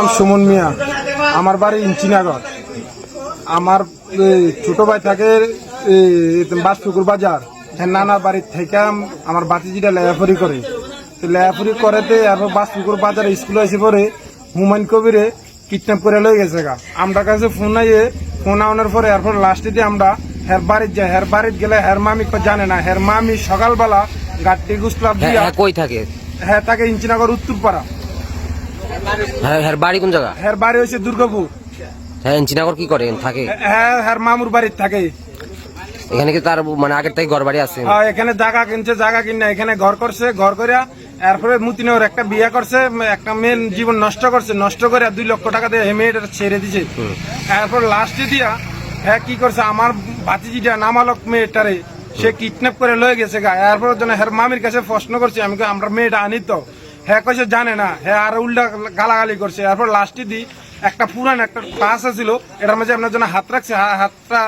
সুমন মিয়া। আমার বাড়ি ইঞ্চিনাগর। আমার ছোট ভাই থাকে বাসপুকুর বাজার। হ্যাঁ নানার বাড়ির থেকে আমার বাতিজিটা লেয়াফরি করে। তো লেয়াফরি করেতে এরপর বাসপুকুর বাজারে স্কুলে এসে পরে হুমায়ুন কবিরে কিডন্যাপ করে লয়ে গেছে গা। আমরা কাছে ফোন আইয়ে ফোন আনার পরে এরপর লাস্টে দিয়ে আমরা হের বাড়ির যাই হের বাড়ির গেলে হের মামি কো জানে না। হের মামি সকালবেলা গাড়ি গুসলাম হ্যাঁ দিয়া হ্যাঁ, কই থাকে? হ্যাঁ তাকে ইঞ্চিনাগর উত্তরপাড়া। হ্যাঁ হ্যাঁ বাড়ি কোন জায়গা? হের বাড়ি হয়েছে দুর্গাপুর। হ্যাঁ ইঞ্চিনাগর কি করে? থাকে? হ্যাঁ হ্যার মামুর বাড়ির থাকে। এখানে কি তার মানে আগের থেকে ঘর বাড়ি আছে? হ্যাঁ, এখানে জায়গা কিনছে জায়গা কিনে এখানে ঘর করছে ঘর করিয়া এরপরে মুতিনগর একটা বিয়ে করছে একটা মেয়ের জীবন নষ্ট করছে। নষ্ট করে দুই লক্ষ টাকা দিয়ে মেয়েটা ছেড়ে দিছে। এরপর লাস্টে দিয়া হ্যাঁ কি করছে? আমার ভাতিজিটা নামালক মেয়েটারে সে কিডন্যাপ করে লয়ে গেছে গা। এরপর জন্য হ্যার মামির কাছে প্রশ্ন করছে আমি আমরা মেয়েটা আনি তো। হ্যাঁ কইছে জানে না। হ্যাঁ আর উল্টা গালাগালি করছে। এরপর লাস্টে দি একটা পুরান একটা ক্লাস ছিল এটার মাঝে আপনার জন্য হাত রাখছে। হাতটা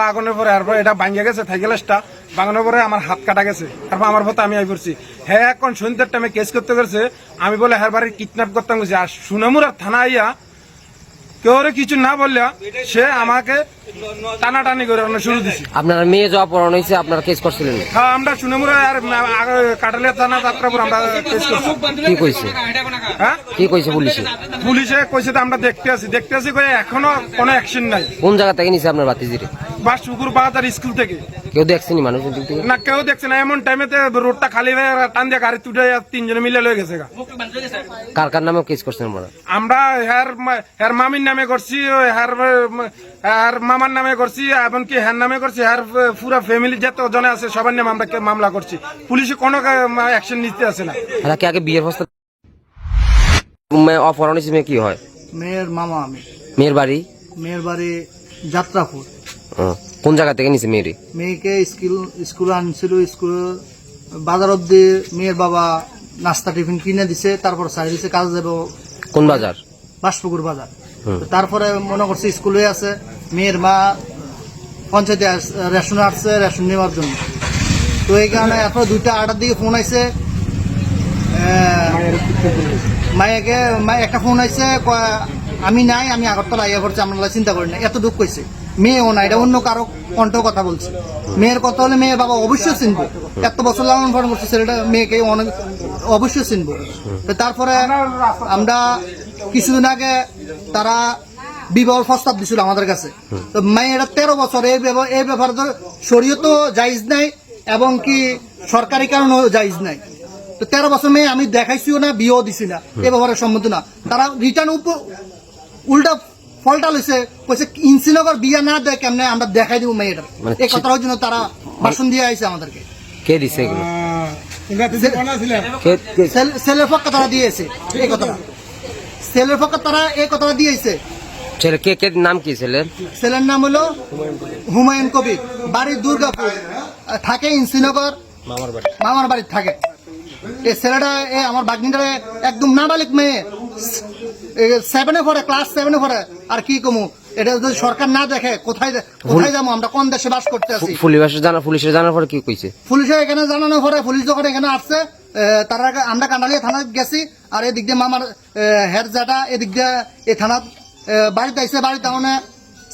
লাগানোর পরে এরপর এটা ভাঙিয়ে গেছে থাইগেলাসটা ভাঙানোর পরে আমার হাত কাটা গেছে। তারপর আমার পথে আমি আই পড়ছি। হ্যাঁ এখন সন্ধ্যার টাইমে কেস করতে করছে আমি বলে হ্যাঁ বাড়ি কিডন্যাপ করতাম। গেছি আর সুনামুরার থানা আইয়া কেউ কিছু না বললে সে আমাকে টানাটানি করে আমরা শুরু দিছি। আপনার মেয়ে যাওয়া পড়ানো হয়েছে আপনার কেস করছিলেন? হ্যাঁ আমরা সুনামুরা আর কাটালিয়া থানা যাত্রাপুর আমরা কেস করছি। কি কইছে? হ্যাঁ? কি কইছে পুলিশে? পুলিশে কইছে তো আমরা দেখতে আছি। দেখতে আছি কয়ে এখনও কোনো অ্যাকশন নাই। কোন জায়গা থেকে নিছে আপনার বাতিজিরে বা শুকুর বাজার স্কুল থেকে। কেউ দেখছেনি মানুষ না কেউ দেখছে না। এমন টাইমেতে রোডটা খালি হয়ে টান দিয়ে গাড়ি তুটে তিনজনে মিলে লয়ে গেছে কার কার নামে কেস করছেন আমরা হ্যার মা- হ্যার মামির নামে করছি ও হ্যার হ্যার মামার নামে করছি এমনকি হ্যার নামে করছি হ্যার পুরা ফ্যামিলি যত জনে আছে সবার নামে আমরা কে- মামলা করছি। পুলিশে কোনো অ্যাকশন নিতে আসে না। হ্যাঁ কি আগে বিয়ের প্রস্তাব মেয়ে অপহরণ হয়েছে মেয়ে কি হয়? মেয়ের মামা আমি। মেয়ের বাড়ি? মেয়ের বাড়ি যাত্রাপুর। কোন জায়গা থেকে নিছে মেয়েরে? মেয়েকে স্কুল স্কুলে আনছিল স্কুল বাজার অব্দি মেয়ের বাবা নাস্তা টিফিন কিনে দিছে তারপর সারি দিছে কাজ যাব। কোন বাজার? বাসপুকুর বাজার। তারপরে মনে করছে স্কুলে আছে মেয়ের মা পঞ্চায়েতে রেশনে আসছে রেশন নেওয়ার জন্য। তো এই কারণে এরপর দুইটা আটার দিকে ফোন আইছে। মায়াকে মায় একটা ফোন আইছে আমি নাই, আমি আগরতলা আইয়া পড়ছি আপনারা চিন্তা করেন না এত দুঃখ হয়েছে মেয়েও না এটা অন্য কারও কণ্ঠ কথা বলছে। মেয়ের কথা হলে মেয়ে বাবা অবশ্যই চিনবো। এত বছর লালন পালন করছে, ছেলেটা মেয়েকে অনেক অবশ্যই চিনবো। তারপরে আমরা কিছুদিন আগে তারা বিবাহ প্রস্তাব দিছিল আমাদের কাছে। তো মেয়েরা তেরো বছর, এই এই ব্যাপারে তো শরীয়ত জাইজ নাই, এবং কি সরকারি কারণেও জাইজ নাই। তো তেরো বছর মেয়ে আমি দেখাইছিও না, বিয়েও দিছি না, এ ব্যাপারে সম্মত না। তারা রিটার্ন উল্টা ফলটা লইছে কইছে ইনসিনগর বিয়া না দেয় কেমনে? আমরা দেখাই দিব মেয়েটার। মানে এই কথাটার জন্য তারা ভাষণ দিয়ে আইছে আমাদেরকে। কে দিছে এগুলো? ছেলের পক্ষে তারা দিয়েছে এই কথাটা। ছেলের পক্ষে তারা এই কথাটা দিয়েছে ছেলে কে কে নাম কি ছেলের? ছেলের নাম হলো হুমায়ুন কবির। বাড়ি দুর্গাপুর। থাকে ইনসিনগর। মামার বাড়ি। থাকে। এই ছেলেটা এ আমার বাগনিটা একদম নাবালিক মেয়ে। সেভেনে পড়ে ক্লাস সেভেনে পড়ে। আর কি কমু? এটা যদি সরকার না দেখে কোথায় কোথায় যাব? আমরা কোন দেশে বাস করতে আছি? পুলিশের জানা পুলিশের জানার পরে কি কইছে? পুলিশে এখানে জানানো পরে পুলিশ যখন এখানে আসছে তারা আমরা কান্ডালিয়া থানা গেছি আর এদিক দিয়ে মামার হেড জাটা এদিক দিয়ে এই থানা বাড়িতে আইসে বাড়িতে মানে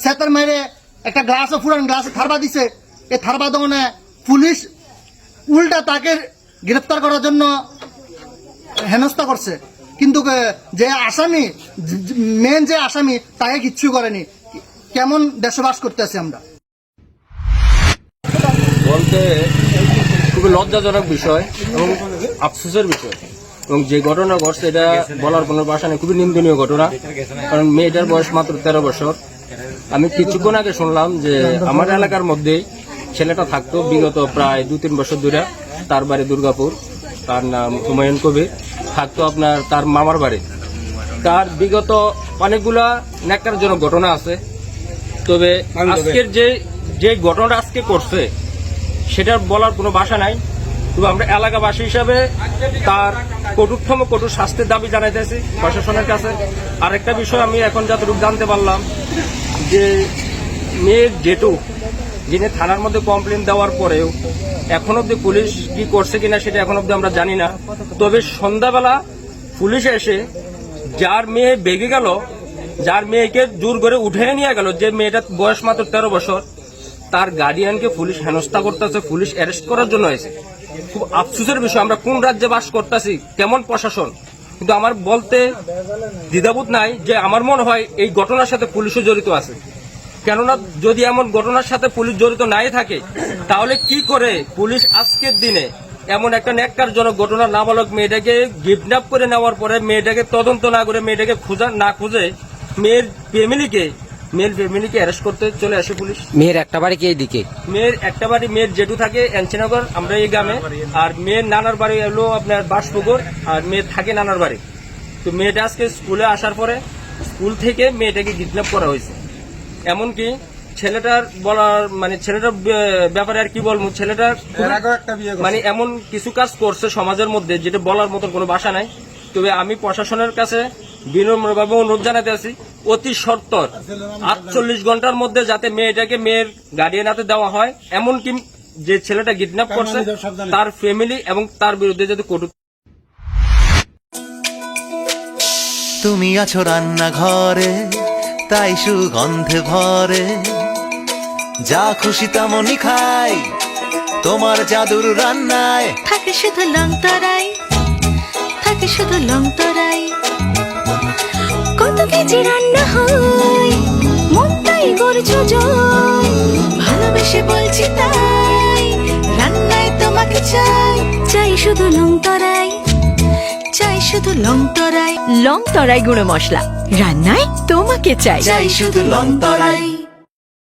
সেতার মেরে একটা গ্লাসও ফুরান গ্লাসে থারবা দিছে। এই থারবা দমনে পুলিশ উল্টা তাকে গ্রেফতার করার জন্য হেনস্থা করছে। কিন্তু যে আসামি মেন যে আসামি, তাকে কিচ্ছু করেনি। কেমন দেশবাস করতে আছি আমরা? বলতে খুবই লজ্জাজনক বিষয় এবং আফসোসের বিষয়। এবং যে ঘটনা ঘটছে, এটা বলার কোনো ভাষা নেই। খুবই নিন্দনীয় ঘটনা। কারণ মেয়েটার বয়স মাত্র তেরো বছর। আমি কিছুক্ষণ আগে শুনলাম যে, আমার এলাকার মধ্যে ছেলেটা থাকতো বিগত প্রায় দু তিন বছর ধরে। তার বাড়ি দুর্গাপুর। তার নাম হুমায়ুন কবির। থাকতো আপনার তার মামার বাড়ি। তার বিগত অনেকগুলা ন্যাক্কারজনক ঘটনা আছে। তবে আজকের যে যে ঘটনাটা আজকে করছে সেটার বলার কোনো ভাষা নাই। তবে আমরা এলাকাবাসী হিসাবে তার কটুরতম কঠোর শাস্তির দাবি জানাইতেছি প্রশাসনের কাছে। আরেকটা বিষয় আমি এখন যতটুকু জানতে পারলাম যে মেয়ের জেঠু যিনি থানার মধ্যে কমপ্লেন দেওয়ার পরেও এখন অব্দি পুলিশ কি করছে কিনা সেটা এখন অব্দি আমরা জানি না। তবে সন্ধ্যাবেলা পুলিশ এসে যার মেয়ে বেগে গেল, যার মেয়েকে জোর করে উঠে নিয়ে গেল, যে মেয়েটার বয়স মাত্র তেরো বছর, তার গার্ডিয়ানকে পুলিশ হেনস্থা করতেছে, পুলিশ অ্যারেস্ট করার জন্য এসে। খুব আফসুসের বিষয়, আমরা কোন রাজ্যে বাস করতেছি, কেমন প্রশাসন? কিন্তু আমার বলতে দ্বিধাবোধ নাই যে আমার মনে হয় এই ঘটনার সাথে পুলিশও জড়িত আছে। কেননা যদি এমন ঘটনার সাথে পুলিশ জড়িত নাই থাকে তাহলে কি করে পুলিশ আজকের দিনে এমন একটা ন্যাক্কারজনক ঘটনা নাবালক মেয়েটাকে কিডন্যাপ করে নেওয়ার পরে মেয়েটাকে তদন্ত না করে মেয়েটাকে খোঁজা না খুঁজে মেয়ের ফ্যামিলিকে মেয়ের ফ্যামিলিকে অ্যারেস্ট করতে চলে আসে পুলিশ। মেয়ের একটা বাড়ি কি এইদিকে? মেয়ের একটা বাড়ি মেয়ের জেঠু থাকে এনচিনগর আমরা এই গ্রামে। আর মেয়ের নানার বাড়ি হলো আপনার বাসপুকুর আর মেয়ে থাকে নানার বাড়ি। তো মেয়েটা আজকে স্কুলে আসার পরে স্কুল থেকে মেয়েটাকে কিডন্যাপ করা হয়েছে। এমনকি ছেলেটার বলার মানে ছেলেটার ব্যাপারে আর কি বলব ছেলেটার। মানে এমন কিছু কাজ করছে সমাজের মধ্যে যেটা বলার মতন কোনো ভাষা নাই। তবে আমি প্রশাসনের কাছে বিনম্রভাবে অনুরোধ জানাতে আছি অতি সত্তর আটচল্লিশ ঘণ্টার মধ্যে যাতে মেয়েটাকে মেয়ের গার্ডিয়ান হাতে দেওয়া হয়। এমনকি যে ছেলেটা কিডন্যাপ করছে তার ফ্যামিলি এবং তার বিরুদ্ধে যাতে কটু তুমি আছো রান্নাঘরে তাই সুগন্ধে ভরে। যা খুশি তেমনই খাই তোমার জাদুর রান্নায়। থাকে শুধু লং তরাই থাকে শুধু লং তরাই। কত কেজি রান্না হয় মনটাই গড়ছো জয়। ভালোবেসে বলছি তাই রান্নায় তোমাকে চাই। চাই শুধু লং তরাই চাই শুধু লং তরাই। লং তরাই গুঁড়ো মশলা। রান্নায় তোমাকে চাই। চাই শুধু লং